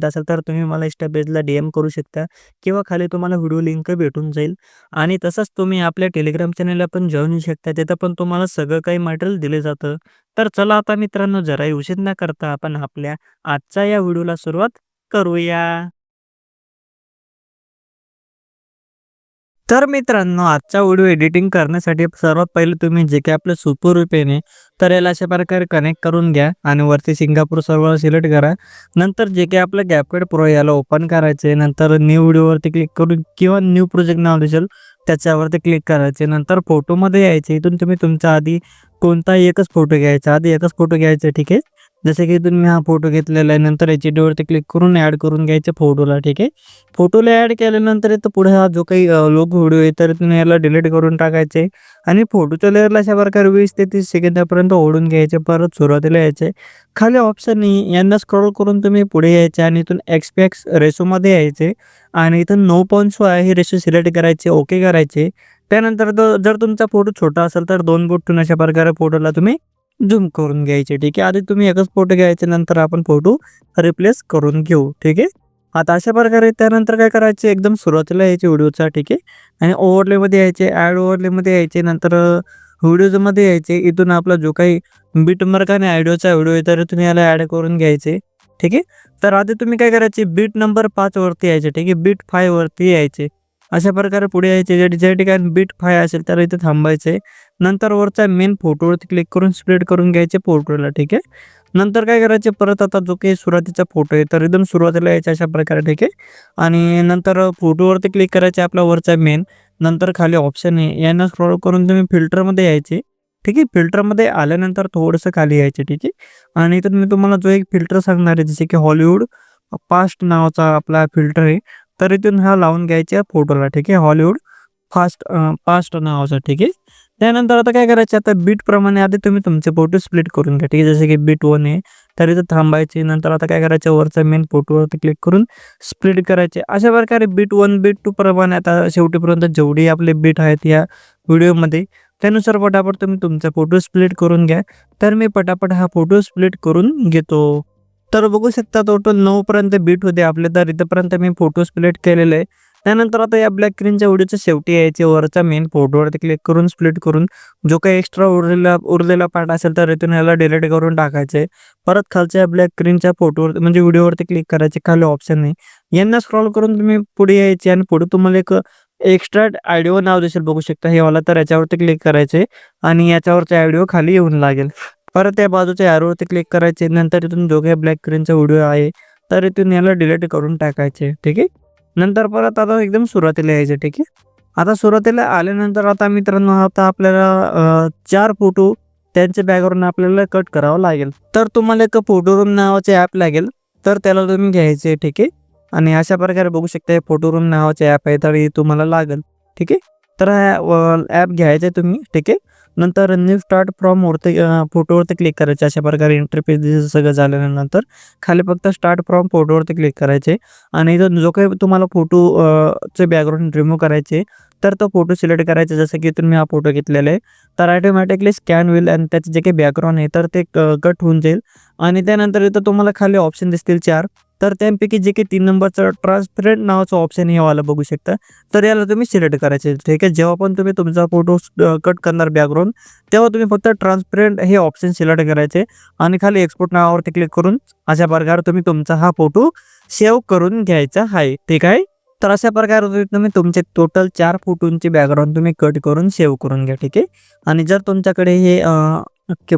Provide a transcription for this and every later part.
येत असेल तर तुम्ही मला इस्टापेजला पेजला डीएम करू शकता किंवा खाली तुम्हाला व्हिडिओ लिंक भेटून जाईल आणि तसंच तुम्ही आपल्या टेलिग्राम चॅनलला पण जॉईन होऊ शकता. तिथं पण तुम्हाला सगळं काही मटेरियल दिलं जातं. तर चला आता मित्रांनो जराही उशीर न करता आपण आपल्या आजच्या या व्हिडिओला सुरुवात करूया. तर मित्रांनो आजचा व्हिडिओ एडिटिंग करण्यासाठी सर्वात पहिले तुम्ही जे काही आपलं सुपर पेन तर याला अशा प्रकारे कनेक्ट करून घ्या आणि वरती सिंगापूर सर्व्हर सिलेक्ट करा. नंतर जे काही आपलं गॅपकेट प्रो याला ओपन करायचे नंतर न्यू व्हिडिओवरती क्लिक करून किंवा न्यू प्रोजेक्ट नाव दिसेल त्याच्यावरती क्लिक करायचे. नंतर फोटोमध्ये यायचे. इथून तुम्ही तुमच्या आधी कोणताही एकच फोटो घ्यायचा. आधी एकच फोटो घ्यायचा ठीक आहे. जसे की तुम्ही हा फोटो घेतलेला आहे. नंतर याची एचडीवरती क्लिक करून ॲड करून घ्यायचे फोटोला ठीक आहे. फोटोला ॲड केल्यानंतर इथं पुढे हा जो काही लोक व्हिडिओ आहे तर तुम्ही याला डिलीट करून टाकायचे आणि फोटोच्या लेअरला अशा प्रकारे वीस ते तीस सेकंदापर्यंत ओढून घ्यायचे. परत सुरुवातीला यायचे. खाली ऑप्शन आहे यांना स्क्रॉल करून तुम्ही पुढे यायचे आणि इथून एक्सपॅक्स रेशोमध्ये यायचे आणि इथून 9.5 आहे हे रेशो सिलेक्ट करायचे. ओके करायचे. त्यानंतर जर तुमचा फोटो छोटा असेल तर 2 बोटातून अशा प्रकारे फोटोला तुम्ही झूम करून घ्यायचे. ठीक आहे. आधी तुम्ही एकच फोटो घ्यायचे नंतर आपण फोटो रिप्लेस करून घेऊ. ठीक आहे. आता अशा प्रकारे त्यानंतर काय करायचे एकदम सुरुवातीला यायचे व्हिडिओचा ठीक आहे. आणि ओव्हरलेमध्ये यायचे. ॲड ओव्हरलेमध्ये यायचे. नंतर व्हिडिओजमध्ये यायचे. इथून आपला जो काही बिटमार्क आणि आयडिओचा व्हिडिओ आहे तर तुम्ही याला ॲड करून घ्यायचे. ठीक आहे. तर आधी तुम्ही काय करायचे बीट नंबर पाचवरती यायचे. ठीक आहे. बीट फायवरती यायचे. अशा प्रकारे पुढे यायचे. ज्या ठिकाणी बीट फाय असेल तर इथे थांबायचे. नंतर वरचा मेन फोटोवरती क्लिक करून स्प्लिट करून घ्यायचे पोर्टलला ठीक आहे. नंतर काय करायचे परत आता जो काही सुरुवातीचा फोटो आहे तर एकदम सुरुवातीला यायचा अशा प्रकारे ठीक आहे. आणि नंतर फोटोवरती क्लिक करायचे आपला वरचा मेन. नंतर खाली ऑप्शन आहे यांना स्क्रॉल करून तुम्ही फिल्टरमध्ये यायचे. ठीक आहे. फिल्टरमध्ये आल्यानंतर थोडंसं खाली यायचे. ठीक आहे. आणि इथं मी तुम्हाला जो एक फिल्टर सांगणार आहे जसे की हॉलिवूड फास्ट नावाचा आपला फिल्टर आहे. तर इथून हा लावून घ्यायचा फोटोला ठीक आहे. हॉलिवूड फास्ट फास्ट नावाचा ठीक आहे. त्यानंतर आता काय करायचं आता बीटप्रमाणे आधी तुम्ही तुमचे फोटो स्प्लिट करून घ्या. ठीक आहे. जसे की बीट वन आहे तर इथं थांबायचे. नंतर आता काय करायचं वरचा मेन फोटोवरती क्लिक करून स्प्लिट करायचे. अशा प्रकारे बीट वन बीट टू प्रमाणे आता शेवटीपर्यंत जेवढी आपले बीट आहेत या व्हिडिओमध्ये त्यानुसार पटापट तुम्ही तुमचा फोटो स्प्लिट करून घ्या. तर मी पटापट हा फोटो स्प्लिट करून घेतो. तर बघू शकता टोटल नऊ पर्यंत बीट होते आपले तर इथंपर्यंत मी फोटो स्प्लिट केलेले आहे. त्यानंतर आता या ब्लॅक स्क्रीनच्या व्हिडिओच्या शेवटी यायचे वरचा मेन फोटोवरती क्लिक करून स्प्लिट करून जो काही एक्स्ट्रा उरलेला उरलेला पार्ट असेल तर इथून याला डिलीट करून टाकायचे. परत खालच्या ब्लॅक स्क्रीनच्या फोटोवर म्हणजे व्हिडिओवरती क्लिक करायचे. खाली ऑप्शन नाही यांना स्क्रॉल करून तुम्ही पुढे यायचे आणि पुढे तुम्हाला एक एक्स्ट्रा ऑडिओ नाव देशील बघू शकता हे वाला तर याच्यावरती क्लिक करायचे आणि याच्यावरचा ऑडिओ खाली येऊन लागेल. परत त्या बाजूच्या ॲरोवरती क्लिक करायचे. नंतर इथून जो काही ब्लॅक स्क्रीनचा व्हिडिओ आहे तर इथून याला डिलीट करून टाकायचे. ठीक आहे. नंतर परत आता एकदम सुरुवातीला यायचे ठीक आहे. आता सुरुवातीला आल्यानंतर आता मित्रांनो आता आपल्याला चार फोटो त्यांचे बॅकग्राऊंड आपल्याला कट करावं लागेल. तर तुम्हाला एक फोटोरूम नावाचे ॲप लागेल. तर त्याला तुम्ही घ्यायचे ठीक आहे. आणि अशा प्रकारे बघू शकता फोटो रूम नावाचे ॲप आहे तर हे तुम्हाला लागेल. ठीक आहे. तर ॲप घ्यायचं आहे तुम्ही ठीक आहे. नंतर न्यू स्टार्ट फ्रॉम वरती फोटोवरती क्लिक करायचे. अशा प्रकारे इंटरफेस सगळं झाल्यानंतर खाली फक्त स्टार्ट फ्रॉम फोटोवरती क्लिक करायचे आणि जो काही तुम्हाला फोटो चे बॅकग्राऊंड रिमूव्ह करायचे तर तो फोटो सिलेक्ट करायचा जसं की इथून मी हा फोटो घेतलेला आहे. तर ऑटोमॅटिकली स्कॅन होईल आणि त्याचे जे काही बॅकग्राऊंड आहे तर ते कट होऊन जाईल आणि त्यानंतर इथं तुम्हाला खाली ऑप्शन दिसतील चार तर त्यापैकी जे काही तीन नंबरचं ट्रान्सपरंट नावाचं ऑप्शन हे वाला बघू शकता. तर याला तुम्ही सिलेक्ट करायचे ठीक आहे. जेव्हा पण तुम्ही तुमचा फोटो कट करणार बॅकग्राऊंड तेव्हा तुम्ही फक्त ट्रान्सपरंट हे ऑप्शन सिलेक्ट करायचे आणि खाली एक्सपोर्ट नावावरती क्लिक करून अशा प्रकारे तुम्ही तुमचा हा फोटो सेव्ह करून घ्यायचा आहे. ठीक आहे. तर अशा प्रकारे तुम्ही तुमचे टोटल चार फोटोंचे बॅकग्राऊंड तुम्ही कट करून सेव्ह करून घ्या. ठीक आहे. आणि जर तुमच्याकडे हे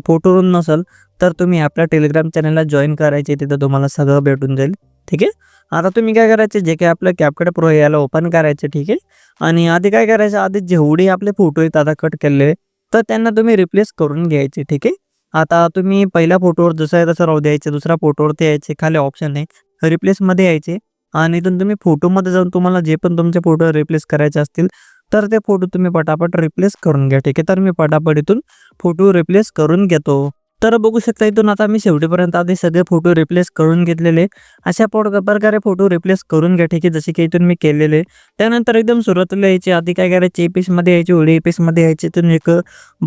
फोटोरूम नसेल तर तुम्ही आपल्या टेलिग्राम चॅनलला जॉईन करायचे. तिथं तुम्हाला सगळं भेटून जाईल. ठीक आहे. आता तुम्ही काय करायचे जे काही आपलं कॅपकट प्रो याला ओपन करायचे ठीक आहे. आणि आधी काय करायचं आधी जेवढे आपले फोटो आहेत आता कट केलेले तर त्यांना तुम्ही रिप्लेस करून घ्यायचे. ठीक आहे. आता तुम्ही पहिल्या फोटोवर जसं आहे तसं राहू द्यायचे. दुसऱ्या फोटोवरती यायचे. खाली ऑप्शन आहे. रिप्लेसमध्ये यायचे आणि इथून तुम्ही फोटोमध्ये जाऊन तुम्हाला जे पण तुमचे फोटो रिप्लेस करायचे असतील तर ते फोटो तुम्ही पटापट रिप्लेस करून घ्या ठीक आहे? तर मी पटापट इथून फोटो रिप्लेस करून घेतो. तर बघू शकता इथून आता मी शेवटीपर्यंत आधी सगळे फोटो रिप्लेस करून घेतलेले. अशा पोट प्रकारे फोटो रिप्लेस करून घ्या ठीक आहे? जसे की इथून मी केलेले. त्यानंतर एकदम सुरुवातीला यायचे आधी काय करायचे? मध्ये यायचे ओडी पीसमध्ये यायचे. इथून एक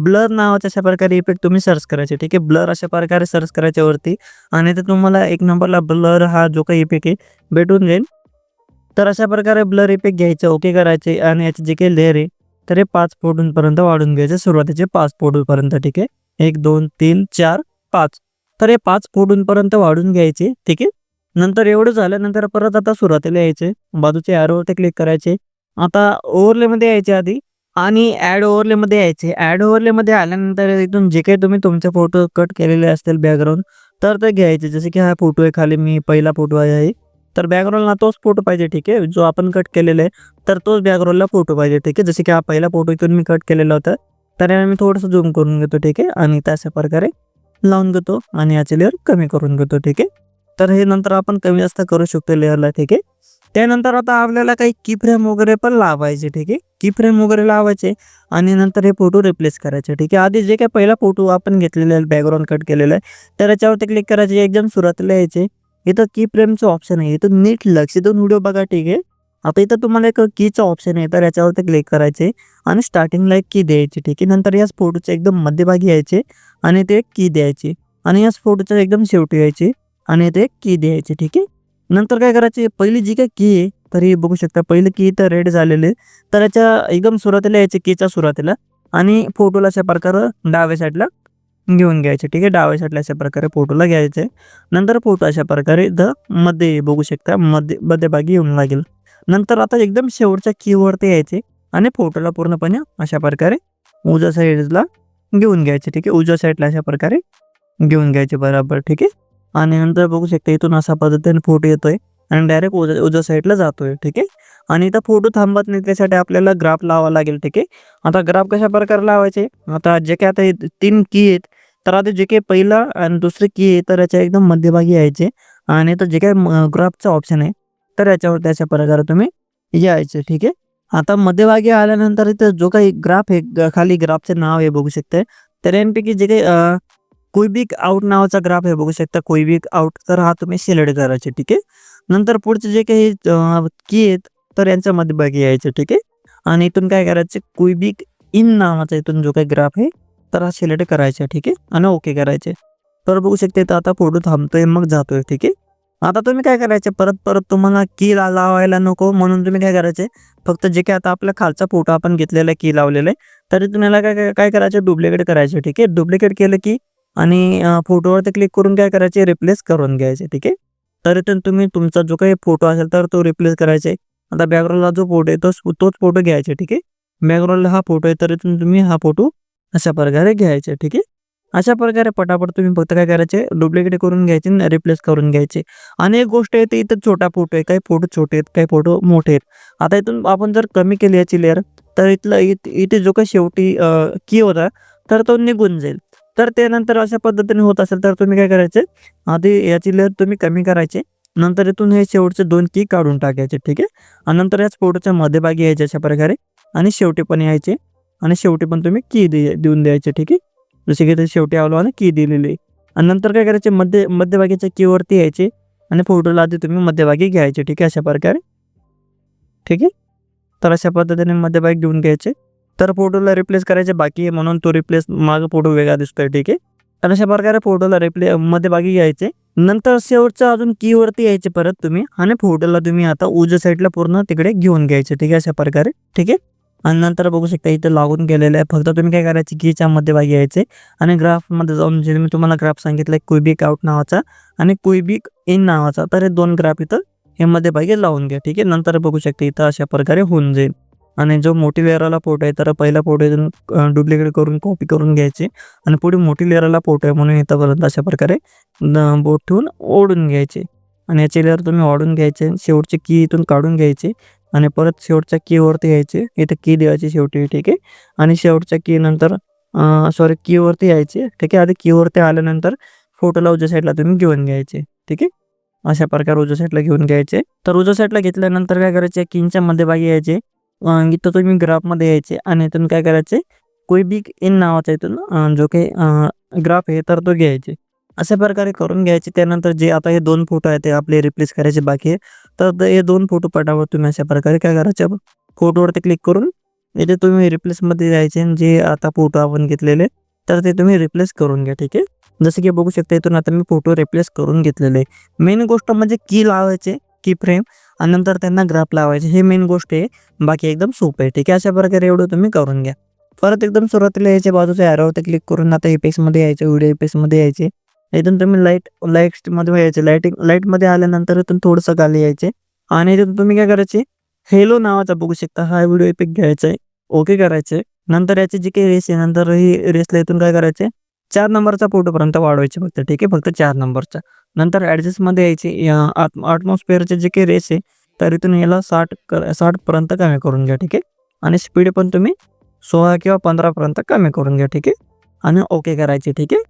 ब्लर नावाचा अशा प्रकारे इफेक्ट तुम्ही सर्च करायचे ठीक आहे? ब्लर अशा प्रकारे सर्च करायच्यावरती आणि ते तुम्हाला एक नंबरला ब्लर हा जो काही इफेक्ट आहे भेटून जाईल. तर अशा प्रकारे ब्लर इफेक्ट घ्यायचं ओके करायचे आणि याचे जे काही लेअर आहे तर हे पाच फोटोंपर्यंत वाढून घ्यायचे. सुरुवातीचे पाच फोटोपर्यंत ठीक आहे? एक दोन तीन चार पाच. तर हे पाच फोटोंपर्यंत वाढून घ्यायचे ठीक आहे? नंतर एवढं झाल्यानंतर परत आता सुरुवातीला यायचे. बाजूचे ॲरोवरती क्लिक करायचे. आता ओव्हरलेमध्ये यायचे आधी आणि ॲड ओव्हरलेमध्ये यायचे. ॲड ओव्हरलेमध्ये आल्यानंतर इथून जे काही तुम्ही तुमचे फोटो कट केलेले असतील बॅकग्राऊंड तर ते घ्यायचे. जसे की हा फोटो आहे खाली मी पहिला फोटो आहे. तर बॅकग्राऊंडला तोच फोटो पाहिजे ठीक आहे? जो आपण कट केलेला आहे तर तोच बॅकग्राऊंडला फोटो पाहिजे ठीक आहे? जसे की हा पहिला फोटो इथून मी कट केलेला होता. तर याने मी थोडंसं झूम करून घेतो ठीक आहे? आणि तशा प्रकारे लावून घेतो आणि याचे लेअर कमी करून घेतो ठीक आहे? तर हे नंतर आपण कमी जास्त करू शकतो लेअरला ठीक आहे? त्यानंतर आता आपल्याला काही की फ्रेम वगैरे पण लावायचे ठीक आहे? की फ्रेम वगैरे लावायचे आणि नंतर हे फोटो रिप्लेस करायचे ठीक आहे? आधी जे काही पहिला फोटो आपण घेतलेला आहे बॅकग्राऊंड कट केलेला आहे तर याच्यावरती क्लिक करायचे एकदम सुरुवातीला यायचे इथं की फ्रेमचं ऑप्शन आहे. इथं नीट लक्ष देऊन व्हिडिओ बघा ठीक आहे? आता इथं तुम्हाला एक कीचं ऑप्शन आहे. तर याच्यावरती क्लिक करायचे आणि स्टार्टिंगला एक की द्यायची ठीक आहे? नंतर याच फोटोचे एकदम मध्यभागी यायचे आणि ते की द्यायची आणि याच फोटोच्या एकदम शेवटी यायची आणि ते की द्यायचे ठीक आहे? नंतर काय करायचे? पहिली जी काय की आहे तर बघू शकता. पहिली की तर रेड झालेले तर याच्या एकदम सुरुवातीला यायचे कीच्या सुरुवातीला आणि फोटोला अशा प्रकारे डाव्या साईडला घेऊन घ्यायचे ठीक आहे? डाव्या साईडला अशा प्रकारे फोटोला घ्यायचे. नंतर फोटो अशा प्रकारे द मध्ये बघू शकता मध्ये मध्यभागी येऊन लागेल. नंतर आता एकदम शेवटच्या कीवरती यायचे आणि फोटोला पूर्णपणे अशा प्रकारे उजव्या साईडला घेऊन घ्यायचे ठीक आहे? उजव्या साईडला अशा प्रकारे घेऊन घ्यायचे बरोबर ठीक आहे? आणि नंतर बघू शकता इथून अशा पद्धतीने फोटो येतोय आणि डायरेक्ट उजा उजव्या साईडला जातोय ठीक आहे? आणि इथं फोटो थांबत नाही त्यासाठी आपल्याला ग्राफ लावा लागेल ठीक आहे? आता ग्राफ कशा प्रकारे लावायचे? आता जे काय आता तीन की आहेत तर आता जे काही पहिला आणि दुसरे की आहे तर याच्या एकदम मध्यभागी यायचे आणि तर जे काही ग्राफचं ऑप्शन आहे तर याच्यावर त्याच्या प्रकारे तुम्ही यायचे ठीक आहे? आता मध्यभागी आल्यानंतर इथं जो काही ग्राफ आहे खाली ग्राफचे नाव आहे बघू शकते तर यांपैकी जे काही कोईबिक आउट नावाचा ग्राफ आहे बघू शकता. कोईबिक आउट तर हा तुम्ही सिलेक्ट करायचे ठीक आहे? नंतर पुढचे जे काही की आहेत तर यांच्या मध्यभागी यायचे ठीक आहे? आणि इथून काय करायचे? कुईबिक इन नावाचा इथून जो काही ग्राफ आहे तर हा सिलेक्ट करायचा ठीक आहे? आणि ओके करायचे. तर बघू शकते तर आता फोटो थांबतोय मग जातोय ठीक आहे? आता तुम्ही काय करायचे? परत परत तुम्हाला की लावायला नको म्हणून तुम्ही काय करायचे? फक्त जे काय आता आपल्या खालचा फोटो आपण घेतलेला की लावलेला आहे तरी तुम्हाला काय काय करायचं? डुप्लिकेट करायचे ठीक आहे? डुप्लिकेट केलं की आणि फोटोवरती क्लिक करून काय करायचे? रिप्लेस करून घ्यायचे ठीक आहे? तर इथून तुम्ही तुमचा जो काही फोटो असेल तर तो रिप्लेस करायचे. आता बॅकग्राऊंडला जो फोटो आहे तोच तोच फोटो घ्यायचे ठीक आहे? बॅकग्राऊंडला हा फोटो आहे तर इथून तुम्ही हा फोटो अशा प्रकारे घ्यायचे ठीक आहे? अशा प्रकारे पटापट तुम्ही फक्त काय करायचे? डुप्लिकेट करून घ्यायचे रिप्लेस करून घ्यायचे. आणि एक गोष्ट आहे ते इथं छोटा फोटो आहे काही फोटो छोटे आहेत काही फोटो मोठे आहेत. आता इथून आपण जर कमी केली याची लेअर तर इथलं इथे जो काही शेवटी की होता तर तो निघून जाईल. तर त्यानंतर अशा पद्धतीने होत असेल तर तुम्ही काय करायचे? आधी याची लेअर तुम्ही कमी करायचे. नंतर इथून हे शेवटचे दोन की काढून टाकायचे ठीक आहे? आणि नंतर याच फोटोच्या मध्यभागी यायचे अशा प्रकारे. आणि शेवटी पण यायचे. आणि शेवटी पण तुम्ही की दे देऊन द्यायचे ठीक आहे? जसे की ते शेवटी आलो आणि की दिलेली आणि नंतर काय करायचे? मध्य मध्यभागीच्या कीवरती यायचे आणि फोटोला आधी तुम्ही मध्यभागी घ्यायचे ठीक आहे? अशा प्रकारे. ठीक आहे? तर अशा पद्धतीने मध्यभागी घेऊन घ्यायचे. तर फोटोला रिप्लेस करायचे बाकी आहे म्हणून तो रिप्लेस माझा फोटो वेगळा दिसतोय ठीक आहे? तर अशा प्रकारे फोटोला रिप्ले मध्यभागी घ्यायचे. नंतर शेवटचं अजून कीवरती यायचे परत तुम्ही आणि फोटोला तुम्ही आता उजव्या साईडला पूर्ण तिकडे घेऊन घ्यायचे ठीक आहे? अशा प्रकारे ठीक आहे? आणि नंतर बघू शकता इथं लागून गेलेलं आहे. फक्त तुम्ही काय करायचे कीच्या मध्यभागी यायचे आणि ग्राफमध्ये जाऊन जे मी तुम्हाला ग्राफ सांगितलं क्विबिक आउट नावाचा आणि क्विबिक इन नावाचा तर हे दोन ग्राफ इथं हे मध्यभागी लावून घ्या ठीक आहे? नंतर बघू शकता इथं अशा प्रकारे होऊन जाईल. आणि जो मोठी लेअरला फोटो आहे तर पहिला फोटो इथून डुप्लिकेट करून कॉपी करून घ्यायची आणि पुढे मोठी लेअरला फोटो आहे म्हणून इथंपर्यंत अशा प्रकारे बोट ठेवून ओढून घ्यायचे. आणि याचे लेअर तुम्ही ओढून घ्यायचे शेवटचे की इथून काढून घ्यायचे. आणि परत शेवटच्या कीवरती यायचे. इथे की द्यायची शेवटी ठीक आहे? आणि शेवटच्या की नंतर सॉरी कीवरती यायचे ठीक आहे? आधी कीवरती आल्यानंतर फोटोला उज्या साईडला तुम्ही घेऊन घ्यायचे ठीक आहे? अशा प्रकारे उजव्या साईडला घेऊन घ्यायचे. तर उजव्या साईडला घेतल्यानंतर काय करायचे? किंगच्या मध्यभागी यायचे. इथं तुम्ही ग्राफमध्ये यायचे आणि इथून काय करायचे? कोई बी इन नावाचा इथून जो काही ग्राफ आहे तर तो घ्यायचे. अशा प्रकारे करून घ्यायचे. त्यानंतर जे आता हे दोन फोटो आहेत ते आपले रिप्लेस करायचे बाकी आहे. तर ते हे दोन फोटो पटावर तुम्ही अशा प्रकारे काय करायचे फोटोवरती क्लिक करून इथे तुम्ही रिप्लेसमध्ये जायचे आणि जे आता फोटो आपण घेतलेले तर ते तुम्ही रिप्लेस करून घ्या ठीक आहे? जसं की बघू शकता इथून आता मी फोटो रिप्लेस करून घेतलेले मेन गोष्ट म्हणजे की लावायचे की फ्रेम आणि नंतर त्यांना ग्राफ लावायचे. हे मेन गोष्ट आहे. बाकी एकदम सोपं आहे ठीक आहे? अशा प्रकारे एवढं तुम्ही करून घ्या. परत एकदम सुरुवातीला यायच्या बाजूच्या ॲरोवरती क्लिक करून आता इपेक्समध्ये यायचे व्हिडिओ इपेक्समध्ये यायचे. इथून तुम्ही लाइट लाइटमध्ये यायचे लाईटिंग लाईटमध्ये आल्यानंतर इथून थोडंसं खाली यायचे. आणि इथून तुम्ही काय करायचे? हेलो नावाचा बघू शकता. हा व्हिडिओ पिक घ्यायचा आहे. ओके करायचे. नंतर याची जी काही रेस आहे नंतर ही रेसला इथून काय करायचे? चार नंबरचा फोटोपर्यंत वाढवायचे फक्त. ठीक आहे? फक्त चार नंबरचा नंतर ॲडजस्टमध्ये यायची. आटमॉस्फिअरचे जे काही रेस आहे तर इथून याला साठ कर साठपर्यंत कमी करून घ्या. ठीक आहे? आणि स्पीड पण तुम्ही सोळा किंवा पंधरापर्यंत कमी करून घ्या. ठीक आहे? आणि ओके करायचे ठीक आहे?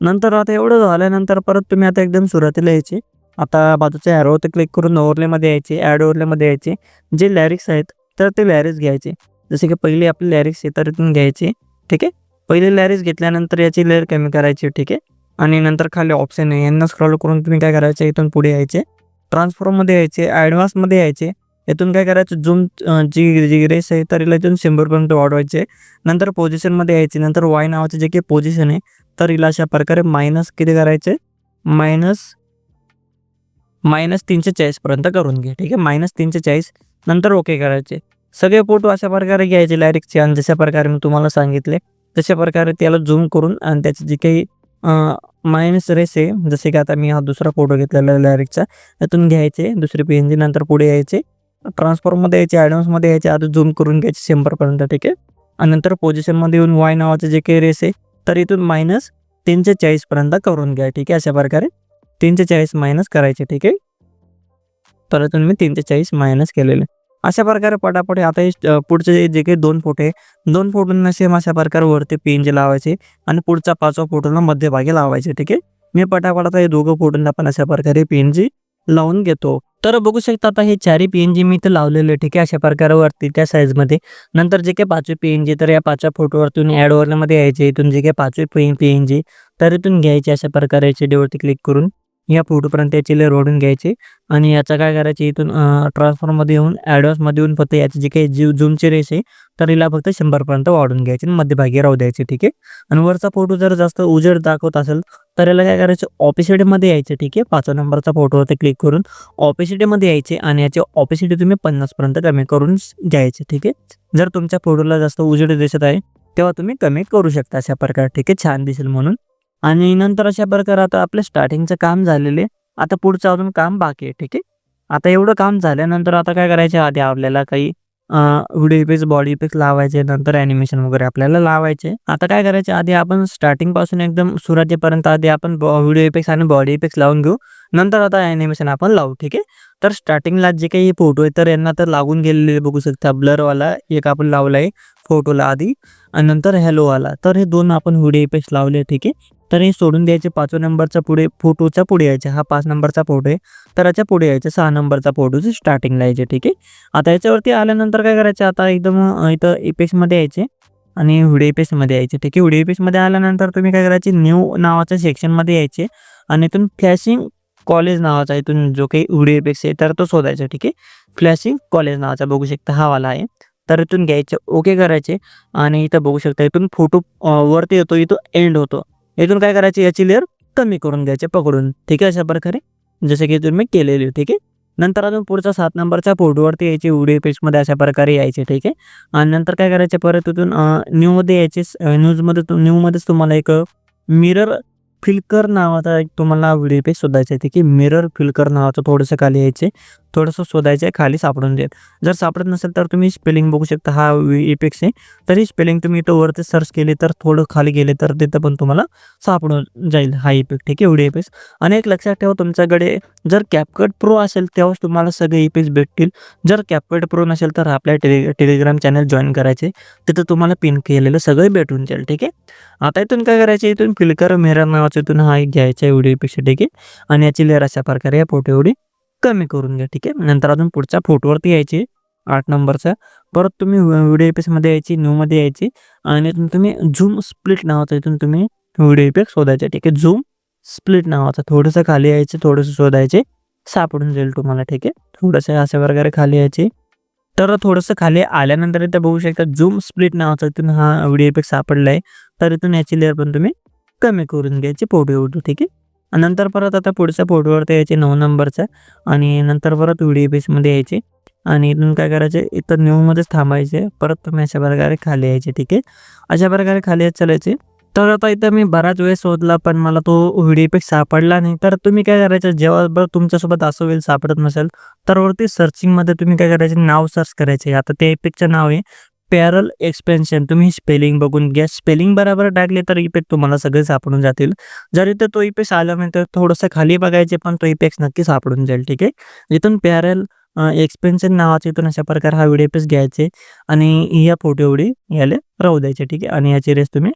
नंतर आता एवढं झाल्यानंतर परत तुम्ही आता एकदम सुरुवातीला यायचे. आता बाजूच्या ॲरोवरती क्लिक करून ओवरलेमध्ये यायचे ॲड ओवरलेमध्ये यायचे. जे लॅरिक्स आहेत तर ते लॅरिक्स घ्यायचे. जसे की पहिले आपले लॅरिक्स येतात इथून घ्यायचे ठीक आहे? पहिले लॅरिक्स घेतल्यानंतर याची लेअर कमी करायची ठीक आहे? आणि नंतर खाली ऑप्शन आहे. यांना स्क्रॉल करून तुम्ही काय करायचे? इथून पुढे यायचे. ट्रान्सफॉर्ममध्ये यायचे ॲडव्हान्समध्ये यायचे. इथून काय करायचं? झूम जी जी रेस आहे तर हिला इथून शंभरपर्यंत वाढवायचे. नंतर पोझिशनमध्ये यायची. नंतर वाय नावाचे जे काही पोझिशन आहे तर हिला अशा प्रकारे मायनस किती करायचे? मायनस मायनस तीनशे चाळीसपर्यंत करून घे. ठीक आहे? मायनस तीनशे चाळीस नंतर ओके करायचे. सगळे फोटो अशा प्रकारे घ्यायचे डायरेक्टचे आणि जशा प्रकारे मी तुम्हाला सांगितले तशा प्रकारे त्याला झूम करून आणि त्याचे जे काही मायनस रेस आहे जसे की आता मी हा दुसरा फोटो घेतलेला डायरेक्टचा त्यातून घ्यायचे दुसरे पी एन जी नंतर पुढे यायचे. ट्रान्सफॉर्ममध्ये यायचे ॲडव्हान्समध्ये यायचे आधी झूम करून घ्यायचे शंभरपर्यंत ठीक आहे? आणि नंतर पोझिशनमध्ये येऊन वाय नावाचे जे काही रेस आहे तर इथून मायनस तीनशे चाळीसपर्यंत करून घ्या ठीक आहे? अशा प्रकारे तीनशे चाळीस मायनस करायचे ठीक आहे? तर इथून मी तीनशे चाळीस मायनस केलेले. अशा प्रकारे पटापट आता हे पुढचे जे काही दोन फोटो आहे दोन फोटोंना सेम अशा प्रकारे वरती पी एन जी लावायचे आणि पुढचा पाचवा फोटोला मध्यभागी लावायचे ठीक आहे? मी पटापट आता हे दोघं फोटोंना पण अशा प्रकारे पी लावून घेतो. तर बघू शकता आता हे चारही पी एन जी मी इथं लावलेले ठीक आहे? अशा प्रकारे वरती त्या साईजमध्ये नंतर जे काही पाचवे पी एन जी तर या पाचव्या फोटोवरतून ॲड वरमध्ये यायचे इथून जे काही पाचवे पी एन जी तर इथून घ्यायचे अशा प्रकारे एच क्लिक करून. या फोटोपर्यंत याची लेअर ओढून घ्यायचे. आणि याचा काय करायचे इथून ट्रान्सफॉर्ममध्ये येऊन ॲडव्हान्समध्ये येऊन फक्त याचे जे काही जीव झूमची रेस आहे तर हिला फक्त शंभरपर्यंत वाढून घ्यायचे आणि मध्यभागी राहू द्यायचे ठीक आहे? आणि वरचा फोटो जर जास्त उजेड दाखवत असेल तर याला काय करायचं ऑपिसिटीमध्ये यायचं ठीक आहे? पाचव्या नंबरचा फोटोवरती क्लिक करून ऑपिसिटीमध्ये यायचे आणि याची ऑपिसिटी तुम्ही पन्नासपर्यंत कमी करून घ्यायचे ठीक आहे? जर तुमच्या फोटोला जास्त उजेड दिसत आहे तेव्हा तुम्ही कमी करू शकता अशा प्रकारे ठीक आहे? छान दिसेल म्हणून. आणि नंतर अशा प्रकारे आता आपलं स्टार्टिंगचं काम झालेले आता पुढचं अजून काम बाकी आहे ठीक आहे? आता एवढं काम झाल्यानंतर आता काय करायचे आधी आपल्याला काही व्हिडिओ इफेक्ट बॉडी इफेक्ट लावायचे नंतर ॲनिमेशन वगैरे आपल्याला लावायचे. आता काय करायचे आधी आपण स्टार्टिंगपासून एकदम सुरुवातीपर्यंत आधी आपण व्हिडिओ इफेक्ट्स आणि बॉडी इफेक्ट्स लावून घेऊ. नंतर आता ॲनिमेशन आपण लावू ठीक आहे? तर स्टार्टिंगला जे काही फोटो आहे तर यांना तर लागून गेलेले बघू शकता. ब्लरवाला एक आपण लावला आहे फोटोला आधी. आणि नंतर हॅलोवाला तर हे दोन आपण व्हिडिओ इफेक्ट्स लावले ठीक आहे? तर हे सोडून द्यायचे. पाचव्या नंबरचा पुढे फोटोचा पुढे यायचा. हा पाच नंबरचा फोटो आहे. तर याच्यापुढे यायचे. सहा नंबरचा फोटोचे स्टार्टिंगला यायचे. ठीक आहे? आता याच्यावरती आल्यानंतर काय करायचं? आता एकदम इथं इफेक्ट्समध्ये यायचे. आणि व्हिडिओ इफेक्ट्समध्ये यायचे. ठीक आहे? व्हिडिओ इफेक्ट्समध्ये आल्यानंतर तुम्ही काय करायचे? न्यू नावाच्या सेक्शनमध्ये यायचे. आणि इथून फ्लॅशिंग कॉलेज नावाचा इथून जो काही व्हिडिओ इफेक्ट्स आहे तर तो शोधायचा. ठीक आहे? फ्लॅशिंग कॉलेज नावाचा बघू शकता. हा वाला आहे. तर इथून घ्यायचे. ओके करायचे. आणि इथं बघू शकता इथून फोटो वरती येतो इथं एंड होतो. इथून काय करायचे? याची लेअर कमी करून घ्यायचे पकडून. ठीक आहे अशा प्रकारे. जसे की तुम्ही केलेली ठीक आहे? नंतर अजून पुढचा सात नंबरच्या फोटोवरती यायचे व्हिडिओ पेजमध्ये अशा प्रकारे यायचे ठीक आहे? आणि नंतर काय करायचे? परत तिथून न्यूमध्ये यायचे न्यूजमध्ये न्यूमध्येच तुम्हाला एक मिरर फिल्कर नावाचा एक तुम्हाला व्हिडिओ पेज शोधायचा आहे. ठीक आहे मिरर फिल्कर नावाचं थोडंसं खाली यायचे थोडंसं शोधायचं आहे खाली सापडून देत. जर सापडत नसेल तर तुम्ही स्पेलिंग बघू शकता. हा इपेक्स आहे. तरी स्पेलिंग तुम्ही इथं वरती सर्च केली तर थोडं खाली गेले तर तिथं पण तुम्हाला सापडून जाईल हा इफेक्ट ठीक आहे व्हिडिओ इफेक्ट्स आणि एक लक्षात ठेवा तुमच्याकडे जर कॅपकट प्रो असेल तेव्हाच तुम्हाला सगळे इपेक्स भेटतील. जर कॅपकट प्रो नसेल तर आपल्या टेलि टेलिग्राम चॅनल जॉईन करायचे. तिथं तुम्हाला पिन केलेलं सगळं भेटून जाईल. ठीक आहे? आता इथून काय करायचे? इथून फिल्कर मिरर नावाचं याच्यातून इथून हा एक घ्यायचा आहे ठीक आहे. आणि याची लेअर अशा प्रकारे या फोटो एवढी कमी करून घ्या ठीक आहे. नंतर अजून पुढच्या फोटोवरती यायची आठ नंबरचा. परत तुम्ही व्हिडिओ इफेक्टमध्ये यायची न्यूमध्ये यायची. आणि इथून तुम्ही झूम स्प्लिट नावाचा इथून तुम्ही व्हिडिओ इफेक्ट शोधायचे ठीक आहे. झूम स्प्लिट नावाचा. थोडंसं खाली यायचं थोडंसं शोधायचे. सापडून जाईल तुम्हाला ठीक आहे. थोडंसं अशा प्रकारे खाली यायचे. तर थोडंसं खाली आल्यानंतर इथं बघू शकता झूम स्प्लिट नावाचा इथून हा व्हिडिओ इफेक्ट सापडला आहे तर इथून याची लेअर पण तुम्ही कमी करून घ्यायची फोटो उठू ठीक आहे? नंतर परत आता पुढच्या फोटोवरती यायचे नऊ नंबरचा आणि नंतर परत व्हिडिओ बेसमध्ये यायचे आणि इथून काय करायचे? इथं न्यूमध्येच थांबायचे. परत तुम्ही अशा प्रकारे खाली यायचे ठीक आहे? अशा प्रकारे खाली येत चालायचे. तर आता इथं मी बराच वेळ शोधला पण मला तो व्हिडिओ इफेक्ट सापडला नाही. तर तुम्ही काय करायचं? जेव्हा तुमच्यासोबत असं वेळ सापडत नसेल तर वरती सर्चिंगमध्ये तुम्ही काय करायचे? नाव सर्च करायचे. आता ते पिकचं नाव आहे. पॅरल एक्सपेन्शन तुम्ही स्पेलिंग बघून घ्या. स्पेलिंग बरोबर टाकले तर इफेक्ट तुम्हाला सगळे सापडून जातील. जर इथं तो इफेक्ट आला नाही तर थोडंसं खाली बघायचे पण तो इफेक्ट नक्की सापडून जाईल ठीक आहे? इथून पॅरल एक्सपेन्शन नावाचे इथून अशा प्रकारे हा व्हिडिओ पेस घ्यायचे आणि या फोटो एवढी याला राहू द्यायचे ठीक आहे? आणि याची रेस तुम्ही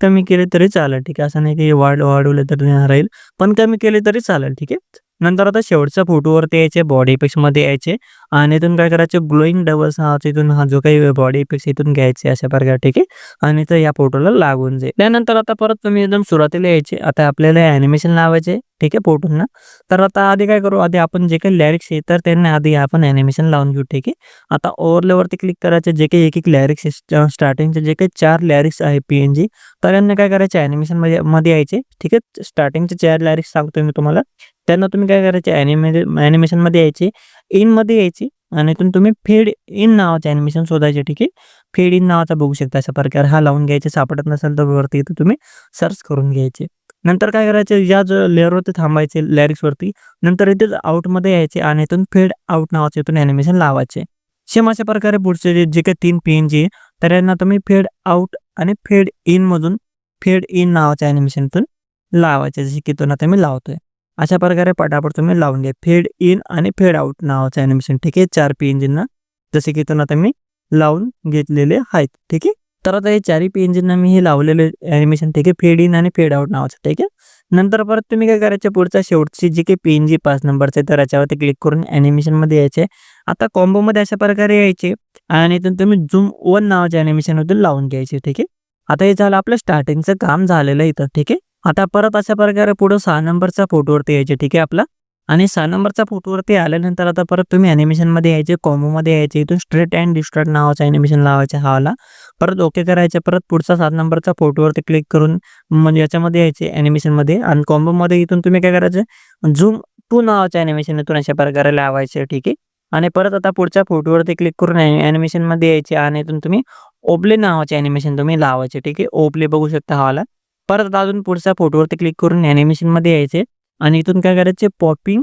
कमी केले तरी चालेल ठीक आहे? असं नाही की वाढ वाढवले तर राहील पण कमी केले तरी चालेल ठीक आहे? नंतर आता शेवटच्या फोटोवरती यायचे बॉडी मध्ये यायचे. आणि इथून काय करायचे ग्लोईंग डबल्स हा तिथून हा जो काही बॉडी इफेक्ट इथून घ्यायचे अशा प्रकारे ठीक आहे? आणि तर या फोटोला लागून जाईल. त्यानंतर आता परत तुम्ही एकदम सुरुवातीला यायचे. आता आपल्याला ॲनिमेशन लावायचे ठीक आहे फोटोंना तर आता आधी काय करू? आधी आपण जे काही लॅरिक्स आहे तर त्यांना आधी आपण ॲनिमेशन लावून घेऊ ठीक आहे? आता ओव्हरलेवरती क्लिक करायचे जे काही एक एक लॅरिक्स स्टार्टिंगचे जे काही चार लॅरिक्स आहे पी एन जी तर यांना काय करायचे? ॲनिमेशनमध्ये मध्ये यायचे ठीक आहे? स्टार्टिंगचे चार लॅरिक्स सांगतोय मी तुम्हाला. त्यांना तुम्ही काय करायचे? ॲनिमे ॲनिमेशनमध्ये यायचे. इनमध्ये यायची आणि इथून तुम्ही फेड इन नावाचं ॲनिमेशन शोधायचे ठीक आहे? फेड इन नावाचा बघू शकता अशा प्रकारे. हा लावून घ्यायचे. सापडत नसेल तर वरती इथं तुम्ही सर्च करून घ्यायचे. नंतर काय करायचं? या जो लेअरवरती थांबायचे लॅरिक्सवरती नंतर इथेच आउटमध्ये यायचे आणि इथून फेड आउट नावाचे इथून ॲनिमेशन लावायचे. सेम अशा प्रकारे पुढचे जे जे काही तीन पी एन जी तर यांना तुम्ही फेड आउट आणि फेड इनमधून फेड इन नावाच्या ॲनिमेशनतून लावायचे जसे की तो आता मी लावतोय. अशा प्रकारे पटापट तुम्ही लावून घ्या. फेड इन आणि फेड आउट नावाचं ॲनिमेशन ठीक आहे? चार पी इंजिनना जसे की इथून आता मी लावून घेतलेले आहेत ठीक आहे? तर आता हे चारही पी इंजिनना मी हे लावलेले ॲनिमेशन ठीक आहे? फेड इन आणि फेड आउट नावाचं ठीक आहे? नंतर परत तुम्ही काय करायचं? पुढच्या शेवटची जी काही पी एन जी पाच नंबरचे तर याच्यावरती क्लिक करून ॲनिमेशनमध्ये यायचे. आता कॉम्बोमध्ये अशा प्रकारे यायचे आणि इथून तुम्ही झूम वन नावाच्या ॲनिमेशनमधून लावून घ्यायचे ठीक आहे? आता हे झालं आपलं स्टार्टिंगचं काम झालेलं इथं ठीक आहे? आता परत अशा प्रकारे पुढं सहा नंबरचा फोटोवरती यायचे ठीक आहे आपला? आणि सहा नंबरचा फोटोवरती आल्यानंतर आता परत तुम्ही ॲनिमेशनमध्ये यायचे कॉमोमध्ये यायचे इथून स्ट्रेट अँड डिस्ट्रॅक्ट नावाचं ॲनिमेशन लावायचं हवाला परत ओके करायचे परत पुढचा सात नंबरचा फोटोवरती क्लिक करून म्हणजे याच्यामध्ये यायचे ॲनिमेशनमध्ये आणि कॉम्बोमध्ये इथून तुम्ही काय करायचं झूम टू नावाच्या ॲनिमेशन इथून अशा प्रकारे लावायचे ठीक आहे? आणि परत आता पुढच्या फोटोवरती क्लिक करून ॲनिमेशनमध्ये यायचे आणि इथून तुम्ही ओबले नावाचे ॲनिमेशन तुम्ही लावायचे ठीक आहे? ओबले बघू शकता हवाला परत अजून पुढच्या फोटोवरती क्लिक करून ॲनिमेशनमध्ये यायचे. आणि इथून काय करायचे? पॉपिंग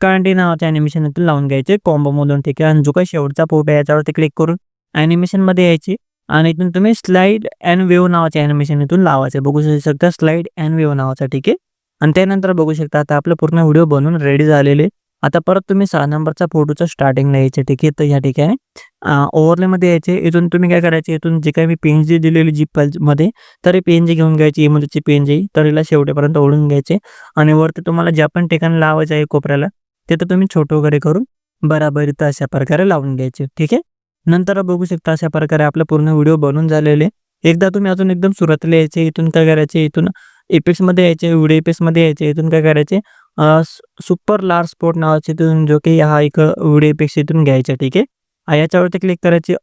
कांडी नावाच्या ॲनिमेशन इथून लावून घ्यायचे. कॉम्बोमधून ठीक आहे. आणि जो काही शेवटचा फोटो आहे याच्यावरती क्लिक करून ॲनिमेशनमध्ये यायचे. आणि इथून तुम्ही स्लाईड अँड वेव नावाच्या ॲनिमेशन इथून लावायचे. बघू शकता स्लाईड अँड वेव नावाचा ठीक आहे. आणि त्यानंतर बघू शकता आता आपलं पूर्ण व्हिडिओ बनवून रेडी झालेले. आता परत तुम्ही सहा नंबरचा फोटोचा स्टार्टिंगला यायचे ठीक आहे? तर या ठिकाणी ओव्हरलेमध्ये यायचे. इथून तुम्ही काय करायचे? इथून जे काही मी पेन जी दिलेली जी मध्ये तर पेन जी घेऊन घ्यायची इमोजीची पेन जी तर हिला शेवटेपर्यंत ओढून घ्यायचे. आणि वरती तुम्हाला ज्या पण ठिकाणी लावायचं आहे कोपऱ्याला तिथं तुम्ही छोटं वगैरे करून बराबर इथं अशा प्रकारे लावून घ्यायचे ठीक आहे? नंतर बघू शकता अशा प्रकारे आपला पूर्ण व्हिडिओ बनून झालेले. एकदा तुम्ही अजून एकदम सुरुवातीला यायचे इथून काय करायचे? इथून मध्ये यायचे व्हिडिओमध्ये यायचे इथून काय करायचे? सुपर लार्ज स्पोर्ट नावाचे इथून जो काही हा एक व्हिडिओ इफेक्ट इथून घ्यायचा ठीक आहे? याच्यावरती क्लिक करायचे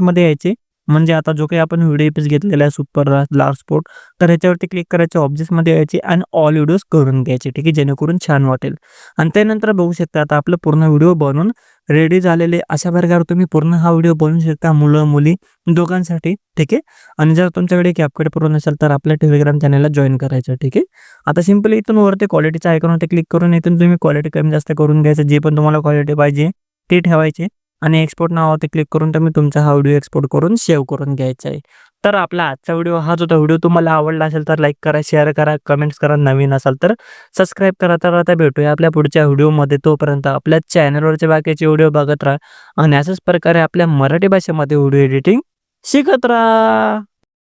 मध्ये यायचे. म्हणजे आता जो काही आपण व्हिडिओ एपिस घेतलेला आहे सुपर लार्ज स्पोर्ट तर ह्याच्यावरती क्लिक करायचे ऑब्जेक्टमध्ये यायचे आणि ऑल व्हिडिओज करून घ्यायचे ठीक आहे? जेणेकरून छान वाटेल. आणि त्यानंतर बघू शकता आता आपलं पूर्ण व्हिडिओ बनवून रेडी झालेले अशा प्रकारे तुम्ही पूर्ण हा व्हिडिओ बनवू शकता मुलं मुली दोघांसाठी ठीक आहे? आणि जर तुमच्याकडे कॅपकेट पूर्ण नसेल तर आपल्या टेलिग्राम चॅनलला जॉईन करायचं ठीक आहे? आता सिम्पली इथून वरती क्वालिटीचा आयकॉनवरती क्लिक करून इथून तुम्ही क्वालिटी कमी जास्त करून घ्यायचं. जे पण तुम्हाला क्वालिटी पाहिजे ते ठेवायचे. आणि एक्सपोर्ट नावावरती क्लिक करून तुम्ही तुमचा हा व्हिडिओ एक्सपोर्ट करून सेव्ह करून घ्यायचा आहे. तर आपला आजचा व्हिडिओ हा जो व्हिडिओ तुम्हाला आवडला असेल तर लाईक करा शेअर करा कमेंट्स करा नवीन असाल तर सबस्क्राईब करा. तर आता भेटूया आपल्या पुढच्या व्हिडिओमध्ये तोपर्यंत आपल्या चॅनलवरचे बाकीचे व्हिडिओ बघत राहा आणि अशाच प्रकारे आपल्या मराठी भाषेमध्ये व्हिडिओ एडिटिंग शिकत राहा.